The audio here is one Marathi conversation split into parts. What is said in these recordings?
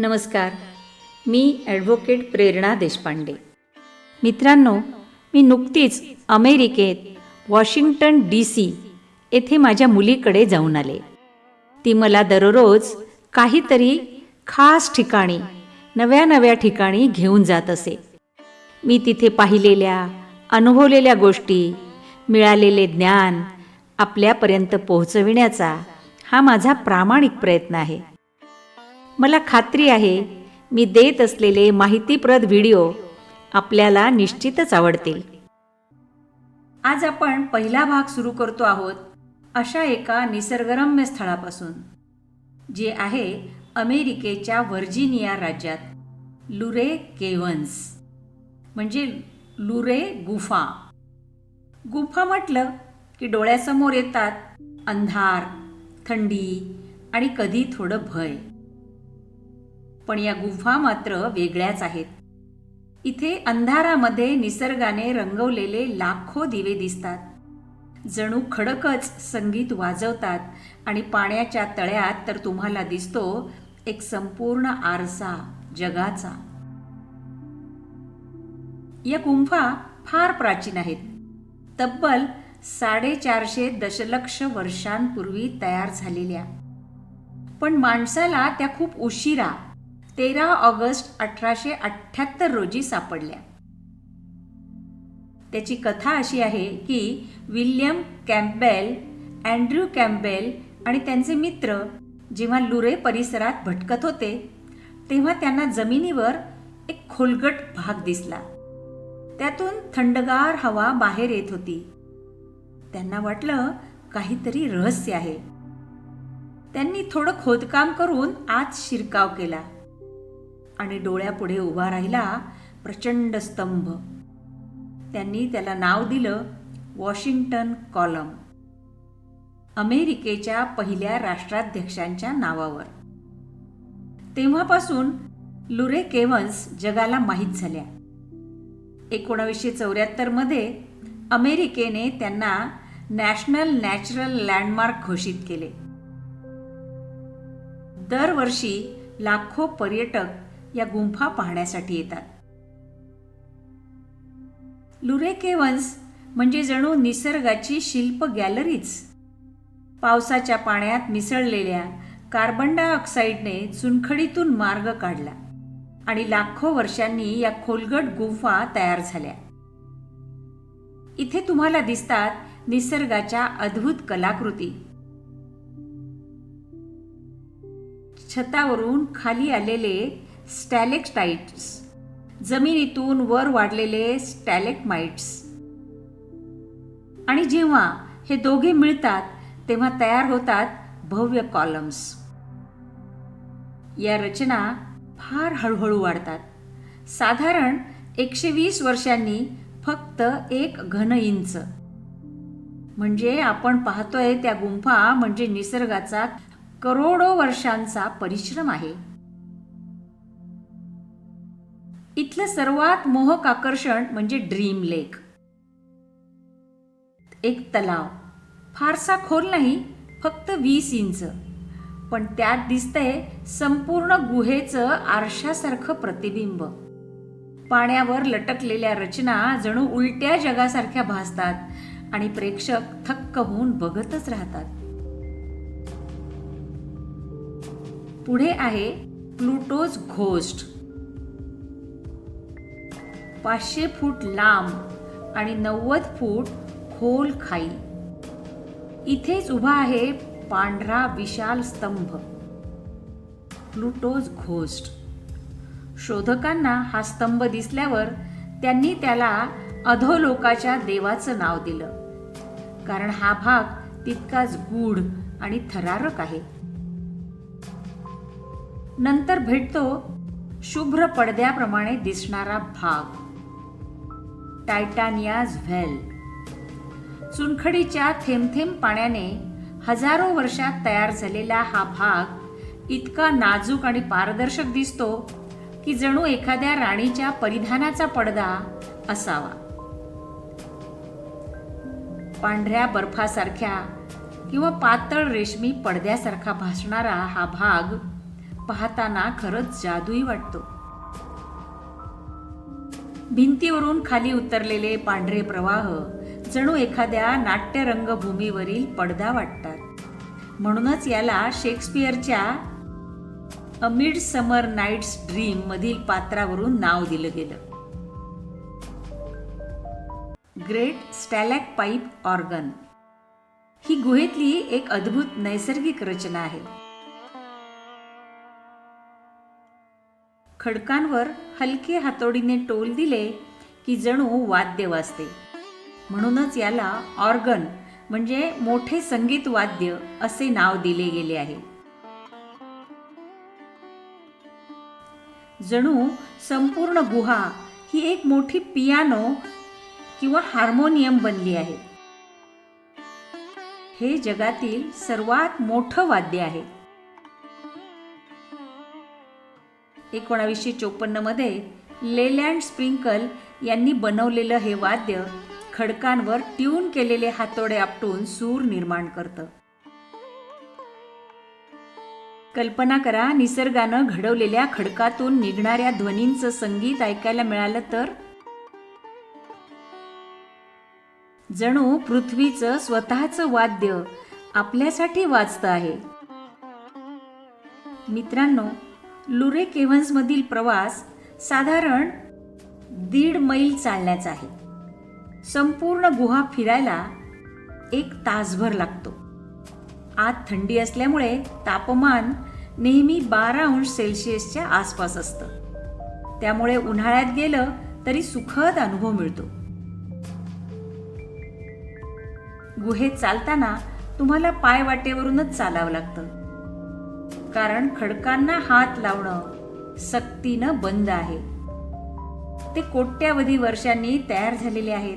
नमस्कार. मी ॲडव्होकेट प्रेरणा देशपांडे. मित्रांनो मी नुकतीच अमेरिकेत वॉशिंग्टन डी सी येथे माझ्या मुलीकडे जाऊन आले. ती मला दररोज काहीतरी खास ठिकाणी नव्या नव्या ठिकाणी घेऊन जात असे. मी तिथे पाहिलेल्या अनुभवलेल्या गोष्टी मिळालेले ज्ञान आपल्यापर्यंत पोहोचविण्याचा हा माझा प्रामाणिक प्रयत्न आहे. मला खात्री आहे मी देत असलेले माहितीप्रद व्हिडिओ आपल्याला निश्चितच आवडतील. आज आपण पहिला भाग सुरू करतो आहोत अशा एका निसर्गरम्य स्थळापासून जे आहे अमेरिकेच्या व्हर्जिनिया राज्यात लुरे केव्हन्स म्हणजे लुरे गुफा. गुफा म्हटलं की डोळ्यासमोर येतात अंधार थंडी आणि कधी थोडं भय. पण या गुफा मात्र वेगळ्याच आहेत. इथे अंधारामध्ये निसर्गाने रंगवलेले लाखो दिवे दिसतात. जणू खडकच संगीत वाजवतात आणि पाण्याच्या तळ्यात तर तुम्हाला दिसतो एक संपूर्ण आरसा जगाचा. या गुंफा फार प्राचीन आहेत. तब्बल साडेचारशे दशलक्ष वर्षांपूर्वी तयार झालेल्या. पण माणसाला त्या खूप उशिरा तेरा ऑगस्ट अठराशे अठ्ठ्याहत्तर रोजी सापडल्या. त्याची कथा अशी आहे की विल्यम कॅम्पबेल अँड्र्यू कॅम्पबेल आणि त्यांचे मित्र जेव्हा लुरे परिसरात भटकत होते तेव्हा त्यांना जमिनीवर एक खोलगट भाग दिसला. त्यातून थंडगार हवा बाहेर येत होती. त्यांना वाटलं काहीतरी रहस्य आहे. त्यांनी थोडं खोदकाम करून आत शिरकाव केला. आणि डोळ्यापुढे उभा राहिला प्रचंड स्तंभ. त्यांनी त्याला नाव दिलं वॉशिंग्टन कॉलम. अमेरिकेच्या पहिल्या राष्ट्राध्यक्षांच्या नावावर. तेव्हापासून लुरे केव्हन्स जगाला माहीत झाल्या. एकोणावीसशे चौऱ्याहत्तरमध्ये अमेरिकेने त्यांना नॅशनल नॅचरल लँडमार्क घोषित केले. दरवर्षी लाखो पर्यटक या गुंफा पाहण्यासाठी येतात. लुरे केव्हन्स म्हणजे जणू निसर्गाची शिल्प गॅलरीच पावसाच्या पाण्यात मिसळलेल्या कार्बन डायऑक्साईडने चुनखडीतून मार्ग काढला आणि लाखो वर्षांनी या खोलगट गुंफा तयार झाल्या. इथे तुम्हाला दिसतात निसर्गाच्या अद्भुत कलाकृती. छतावरून खाली आलेले स्टॅलेक्टाइट्स. जमिनीतून वर वाढलेले स्टॅलेक्माइट्स. आणि जेव्हा हे दोघे मिळतात तेव्हा तयार होतात भव्य कॉलम्स. या रचना फार हळूहळू वाढतात. साधारण एकशे वीस वर्षांनी फक्त एक घन इंच. म्हणजे आपण पाहतोय त्या गुंफा म्हणजे निसर्गाचा करोडो वर्षांचा परिश्रम आहे. इथलं सर्वात मोहक आकर्षण म्हणजे ड्रीम लेक. एक तलाव. फारसा खोल नाही फक्त वीस इंच. पण त्यात दिसतंय संपूर्ण गुहेचं आरशासारखं प्रतिबिंब. पाण्यावर लटकलेल्या रचना जणू उलट्या जगासारख्या भासतात आणि प्रेक्षक थक्क होऊन बघतच राहतात. पुढे आहे प्लुटोज घोस्ट. पाचशे फूट लांब आणि नव्वद फूट खोल खाई. इथेच उभा आहे पांढरा विशाल स्तंभ. प्लुटोज घोस्ट. शोधकांना हा स्तंभ दिसल्यावर त्यांनी त्याला अधोलोकाच्या देवाचं नाव दिलं. कारण हा भाग तितकाच गूढ आणि थरारक आहे. नंतर भेटतो शुभ्र पडद्याप्रमाणे दिसणारा भाग. टायटानियाज व्हॅल. चुनखडीच्या थेंबथेंब पाण्याने हजारो वर्षात तयार झालेला हा भाग इतका नाजूक आणि पारदर्शक दिसतो की जणू एखाद्या राणीच्या परिधानाचा पडदा असावा. पांढऱ्या बर्फासारख्या किंवा पातळ रेशमी पडद्यासारखा भासणारा हा भाग पाहताना खरंच जादूही वाटतो. भिंतीवरून खाली उतरलेले पांढरे प्रवाह जणू एखाद्या नाट्यरंगभूमीवरील पडदा वाटतात. म्हणूनच याला शेक्सपियरच्या a mid summer night's dream मधील पात्रावरून नाव दिलं गेलं. ग्रेट स्टॅलॅक पाईप ऑर्गन ही गुहेतली एक अद्भुत नैसर्गिक रचना आहे. खडकांवर हलके हातोडीने टोल दिले की जणू वाद्य वाजते. म्हणूनच याला ऑर्गन म्हणजे मोठे संगीत वाद्य असे नाव दिले गेले आहे. जणू संपूर्ण गुहा ही एक मोठी पियानो किंवा हार्मोनियम बनली आहे. हे जगातील सर्वात मोठं वाद्य आहे. एकोणावीसशे चोपन्नमध्ये लेलँड स्प्रिंकल यांनी बनवलेलं हे वाद्य खडकांवर ट्यून केलेले हातोडे आपटून सूर निर्माण करतं. कल्पना करा निसर्गानं घडवलेल्या खडकातून निघणाऱ्या ध्वनींचं संगीत ऐकायला मिळालं तर? जणू पृथ्वीचं स्वतःचं वाद्य आपल्यासाठी वाजतं आहे. मित्रांनो लुरे केव्हन्समधील प्रवास साधारण दीड मैल चालण्याचा आहे. संपूर्ण गुहा फिरायला एक तासभर लागतो. आत थंडी असल्यामुळे तापमान नेहमी बारा अंश सेल्सिअसच्या आसपास असतं. त्यामुळे उन्हाळ्यात गेलं तरी सुखद अनुभव मिळतो. गुहेत चालताना तुम्हाला पाय वाटेवरूनच चालावं लागतं. कारण खडकांना हात लावणं सक्तीनं बंद आहे. ते कोट्यावधी वर्षांनी तयार झालेले आहेत.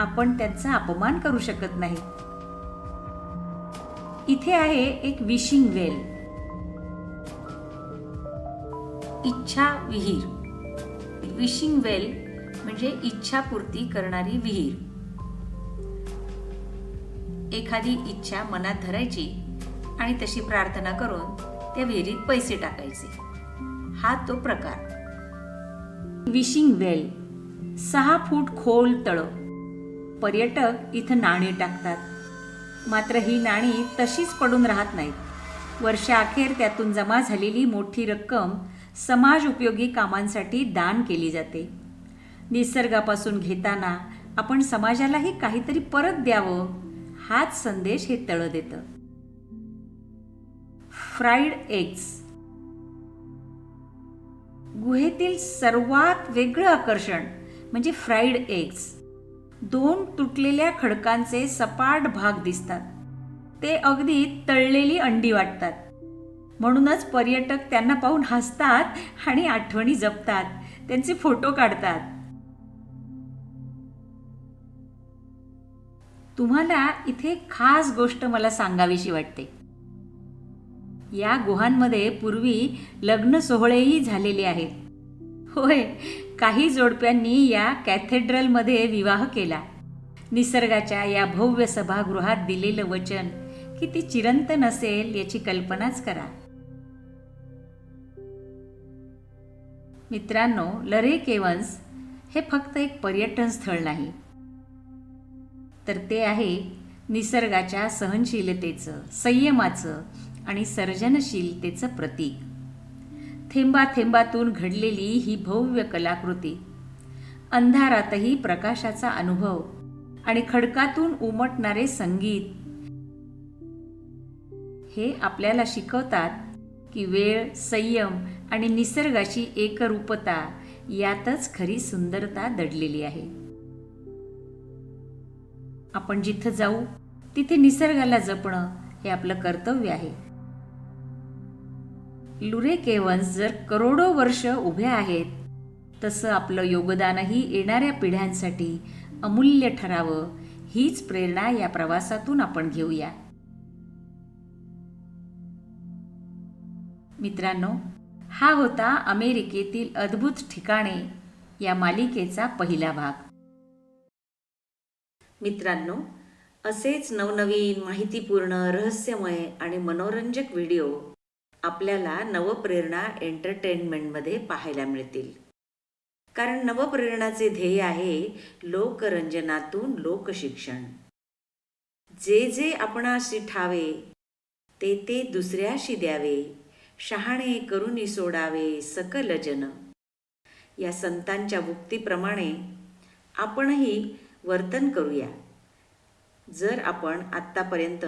आपण त्यांचा अपमान करू शकत नाही. इथे आहे एक विशिंग वेल. इच्छा विहीर. विशिंग वेल म्हणजे इच्छापूर्ती करणारी विहीर. एखादी इच्छा मनात धरायची आणि तशी प्रार्थना करून त्या विहिरीत पैसे टाकायचे. हा तो प्रकार. विशिंग वेल सहा फूट खोल तळ. पर्यटक इथं नाणी टाकतात. मात्र ही नाणी तशीच पडून राहत नाहीत. वर्षाअखेर त्यातून जमा झालेली मोठी रक्कम समाज उपयोगी कामांसाठी दान केली जाते. निसर्गापासून घेताना आपण समाजालाही काहीतरी परत द्यावं हाच संदेश हे तळं देतं. Fried eggs. गुहेतील सर्वात वेगळं आकर्षण म्हणजे फ्राईड एग्स. दोन तुटलेल्या खडकांचे सपाट भाग दिसतात. ते अगदी तळलेली अंडी वाटतात. म्हणूनच पर्यटक त्यांना पाहून हसतात आणि आठवणी जपतात. त्यांचे फोटो काढतात. तुम्हाला इथे खास गोष्ट मला सांगावीशी वाटते. या गुहांमध्ये पूर्वी लग्न सोहळेही झालेले आहेत. होय काही जोडप्यांनी या कॅथेड्रलमध्ये विवाह केला. निसर्गाच्या या भव्य सभागृहात दिलेलं वचन किती चिरंत नसेल याची कल्पनाच करा. मित्रांनो लरे केवन्स हे फक्त एक पर्यटन स्थळ नाही. तर ते आहे निसर्गाच्या सहनशीलतेचं संयमाचं आणि सर्जनशीलतेचं प्रतीक. थेंबा थेंबातून घडलेली ही भव्य कलाकृती अंधारातही प्रकाशाचा अनुभव आणि खडकातून उमटणारे संगीत हे आपल्याला शिकवतात की वेळ संयम आणि निसर्गाची एकरूपता यातच खरी सुंदरता दडलेली आहे. आपण जिथं जाऊ तिथे निसर्गाला जपणं हे आपलं कर्तव्य आहे. लुरे केवन्स जर करोडो वर्ष उभे आहेत तसं आपलं योगदानही येणाऱ्या पिढ्यांसाठी अमूल्य ठरावं हीच प्रेरणा या प्रवासातून आपण घेऊया. मित्रांनो हा होता अमेरिकेतील अद्भुत ठिकाणे या मालिकेचा पहिला भाग. मित्रांनो असेच नवनवीन माहितीपूर्ण रहस्यमय आणि मनोरंजक व्हिडिओ आपल्याला नवप्रेरणा एंटरटेनमेंटमध्ये पाहायला मिळतील. कारण नवप्रेरणाचे ध्येय आहे लोकरंजनातून लोकशिक्षण. जे जे आपणाशी ठावे ते ते दुसऱ्याशी द्यावे शहाणे करून सोडावे सकल जन. या संतांच्या मुक्तीप्रमाणे आपणही वर्तन करूया. जर आपण आत्तापर्यंत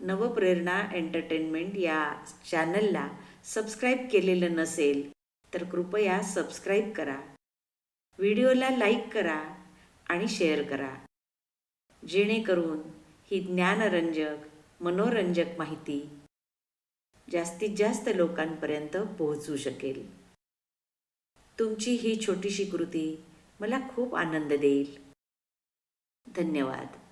नवप्रेरणा एंटरटेनमेंट या चॅनलला सबस्क्राईब केलेलं नसेल तर कृपया सबस्क्राईब करा. व्हिडिओला लाईक करा आणि शेअर करा. जेणेकरून ही ज्ञानरंजक मनोरंजक माहिती जास्तीत जास्त लोकांपर्यंत पोहोचू शकेल. तुमची ही छोटीशी कृती मला खूप आनंद देईल. धन्यवाद.